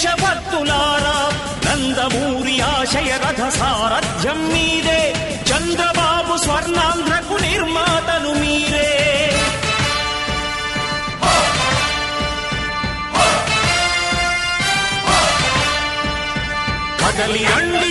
దేశభక్తులారా నందమూరి ఆశయ రథ సారథ్యం మీదే చంద్రబాబు స్వర్ణాంధ్రకు నిర్మాతలు మీరే. కదలి రండి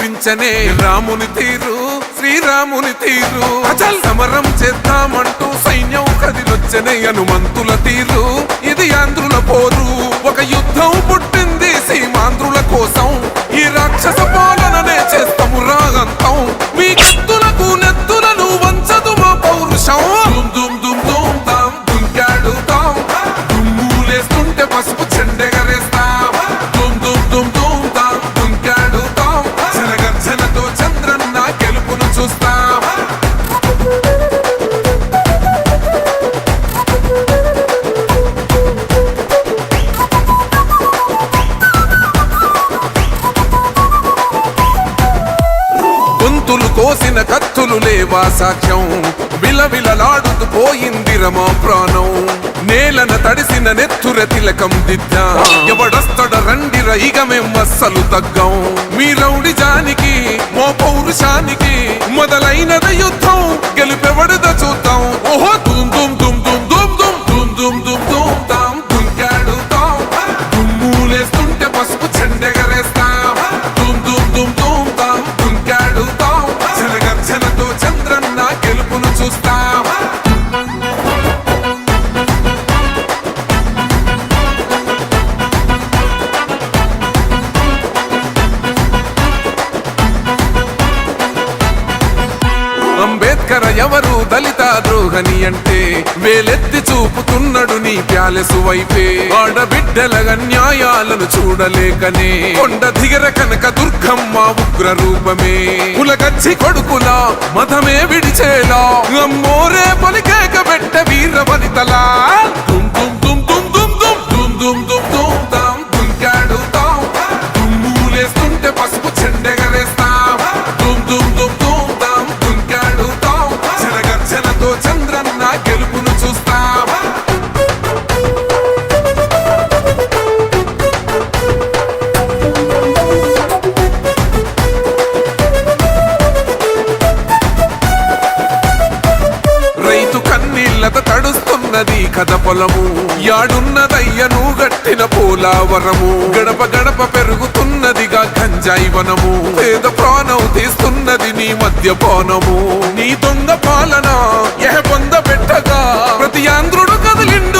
శంఖం రాముని తీరు శ్రీరాముని తీరు. అచల్ సమరం చేద్దామంటూ సైన్యం కదిలొచ్చనే హనుమంతుల తీరు. ఇది ఆంధ్రుల పోరు. ఒక యుద్ధం పుట్టింది సీమాంధ్రుల కోసం. ఈ రాక్షస పాలననే చేస్తాము రాగంతం. మీ కత్తులకు నెత్తులను వంచదు మా పౌరుషం. పోయింది ప్రాణం. నేలన తడిసిన నెత్తుర తిలకం దిద్దా. ఎవడొస్తడ రండి రైగ మేం అస్సలు తగ్గం. మీ రౌడి జానికి మో పౌరుషానికి మొదలైనద యుద్ధం. గెలుపెవడద చూద్దాం. ఓహో అంబేద్కర్ ఎవరు దళిత ద్రోహని అంటే వేలెత్తి చూపుతున్నాడు నీ ప్యాలెసు వైపే ఆడబిడ్డల అన్యాయాలను చూడలేకనే కొండ దిగర కనక దుర్గమ్మ ఉగ్ర రూపమే కులగచ్చి కొడుకులా మతమే విడిచేలా అమ్మోరే పలికేక పెట్ట వీర వనితలా దుమ్ దుమ్ గట్టిన పోలావరము గడప గడప పెరుగుతున్నదిగా గంజాయి వనము. పేద ప్రాణం తీస్తున్నది నీ మద్యపానము నీ దొంగ పాలన ఎహ పొంద పెట్టగా ప్రతి ఆంధ్రుడు కదిలిండు.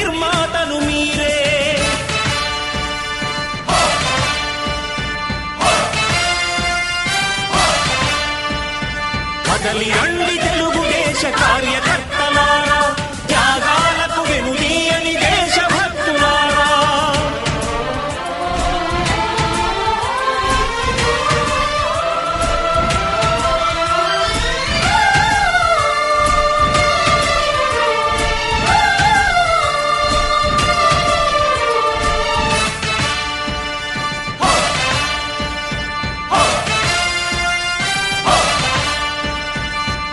காதலி அண்ணா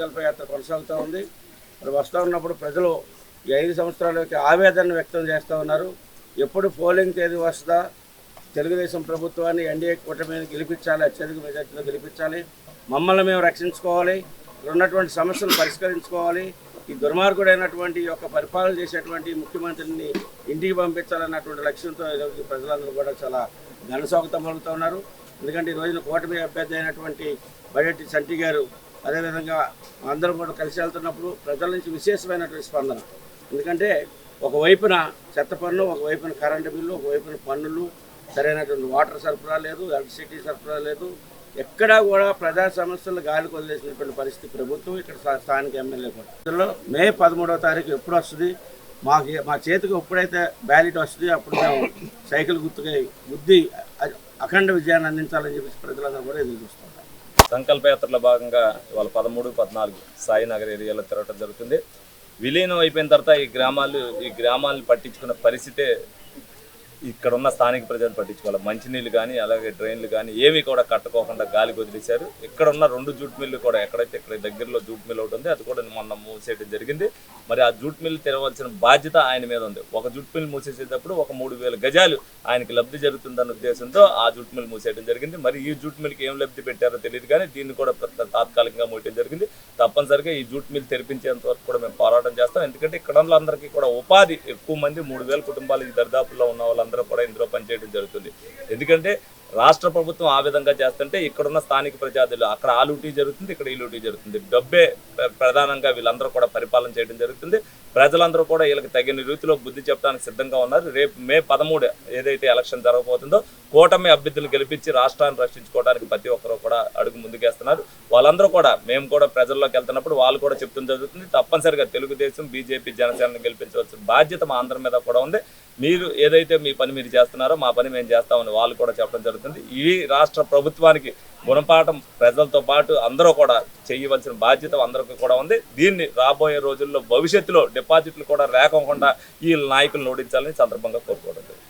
సంకల్ప యాత్ర కొనసాగుతూ ఉంది. మరి వస్తూ ఉన్నప్పుడు ప్రజలు ఈ ఐదు సంవత్సరాలకి ఆవేదన వ్యక్తం చేస్తూ ఉన్నారు. ఎప్పుడు పోలింగ్ తేదీ వస్తుందా? తెలుగుదేశం ప్రభుత్వాన్ని ఎన్డీఏ కూటమిని గెలిపించాలి అత్యధిక మెజార్టీలో గెలిపించాలి. మమ్మల్ని మేము రక్షించుకోవాలి. ఇక్కడ ఉన్నటువంటి సమస్యలు పరిష్కరించుకోవాలి. ఈ దుర్మార్గుడైనటువంటి యొక్క పరిపాలన చేసేటువంటి ముఖ్యమంత్రిని ఇంటికి పంపించాలన్నటువంటి లక్ష్యంతో ఈరోజు ప్రజలందరూ కూడా చాలా ఘనస్వాగతం పలుకుతూ ఉన్నారు. ఎందుకంటే ఈ రోజున కూటమి అభ్యర్థి అయినటువంటి బడెట్టి సంటి గారు అదేవిధంగా అందరం కూడా కలిసి వెళ్తున్నప్పుడు ప్రజల నుంచి విశేషమైనటువంటి స్పందన. ఎందుకంటే ఒకవైపున చెత్త పనులు ఒకవైపున కరెంటు బిల్లు ఒకవైపున పన్నులు సరైనటువంటి వాటర్ సరఫరా లేదు ఎలక్ట్రిసిటీ సరఫరా లేదు. ఎక్కడా కూడా ప్రజా సమస్యలు గాలికి వదిలేసినటువంటి పరిస్థితి ప్రభుత్వం ఇక్కడ స్థానిక ఎమ్మెల్యే కూడా. మే పదమూడవ తారీఖు ఎప్పుడు వస్తుంది? మాకు మా చేతికి ఎప్పుడైతే బ్యాలెట్ వస్తుంది అప్పుడు మేము సైకిల్ గుర్తుకై బుద్ధి అఖండ విజయాన్ని అందించాలని చెప్పేసి ప్రజలందరూ కూడా ఎదురు చూస్తున్నారు. సంకల్పయాత్రలో భాగంగా ఇవాళ పదమూడు పద్నాలుగు సాయినగర్ ఏరియాలో తిరగటం జరుగుతుంది. విలీనం అయిపోయిన తర్వాత ఈ గ్రామాలు ఈ గ్రామాలను పట్టించుకున్న పరిస్థితే ఇక్కడ ఉన్న స్థానిక ప్రజలు పట్టించుకోవాలి. మంచినీళ్ళు కానీ అలాగే డ్రైన్లు కానీ ఏమీ కూడా కట్టుకోకుండా గాలి వదిలేశారు. ఇక్కడ ఉన్న రెండు జూట్ మిల్లు కూడా ఎక్కడైతే ఇక్కడ దగ్గరలో జూట్ మిల్ ఒకటి ఉంది అది కూడా మొన్న మూసేయడం జరిగింది. మరి ఆ జూట్ మిల్ తెరవలసిన బాధ్యత ఆయన మీద ఉంది. ఒక జూట్ మిల్ మూసేసేటప్పుడు ఒక మూడు వేల గజాలు ఆయనకి లబ్ధి జరుగుతుందన్న ఉద్దేశంతో ఆ జూట్ మిల్ మూసేయడం జరిగింది. మరి ఈ జూట్ మిల్కి ఏం లబ్ధి పెట్టారో తెలియదు కానీ దీన్ని కూడా తాత్కాలికంగా మూయటం జరిగింది. తప్పనిసరిగా ఈ జూట్ మిల్ తెరిపించేంత వరకు కూడా మేము పోరాటం చేస్తాం. ఎందుకంటే ఇక్కడ అందరికీ వాళ్ళందరికీ కూడా ఉపాధి ఎక్కువ మంది మూడు వేల కుటుంబాలు ఈ దరిదాపుల్లో ఉన్న వాళ్ళందరూ కూడా ఇందులో పనిచేయడం జరుగుతుంది. ఎందుకంటే రాష్ట్ర ప్రభుత్వం ఆ విధంగా చేస్తుంటే ఇక్కడున్న స్థానిక ప్రజాదులు అక్కడ ఆ లూటీ జరుగుతుంది ఇక్కడ ఈ లూటీ జరుగుతుంది. డబ్బే ప్రధానంగా వీళ్ళందరూ కూడా పరిపాలన చేయడం జరుగుతుంది. ప్రజలందరూ కూడా వీళ్ళకి తగిన రీతిలో బుద్ధి చెప్పడానికి సిద్ధంగా ఉన్నారు. రేపు మే పదమూడు ఏదైతే ఎలక్షన్ జరగబోతుందో కూటమి అభ్యర్థులు గెలిపించి రాష్ట్రాన్ని రక్షించుకోవడానికి ప్రతి ఒక్కరు కూడా అడుగు ముందుకేస్తున్నారు. వాళ్ళందరూ కూడా మేము కూడా ప్రజల్లోకి వెళ్తున్నప్పుడు వాళ్ళు కూడా చెప్తుంది జరుగుతుంది. తప్పనిసరిగా తెలుగుదేశం బీజేపీ జనసేనను గెలిపించవలసిన బాధ్యత మా అందరి మీద కూడా ఉంది. మీరు ఏదైతే మీ పని మీరు చేస్తున్నారో మా పని మేము చేస్తామని వాళ్ళు కూడా చెప్పడం జరుగుతుంది ఈ రాష్ట్ర ప్రభుత్వానికి గుణపాఠం ప్రజలతో పాటు అందరూ కూడా చేయవలసిన బాధ్యత అందరికీ కూడా ఉంది దీన్ని రాబోయే రోజుల్లో భవిష్యత్తులో డిపాజిట్లు కూడా లేకుండా ఈ నాయకులను ఓడించాలని సందర్భంగా కోరుకోవడం జరుగుతుంది.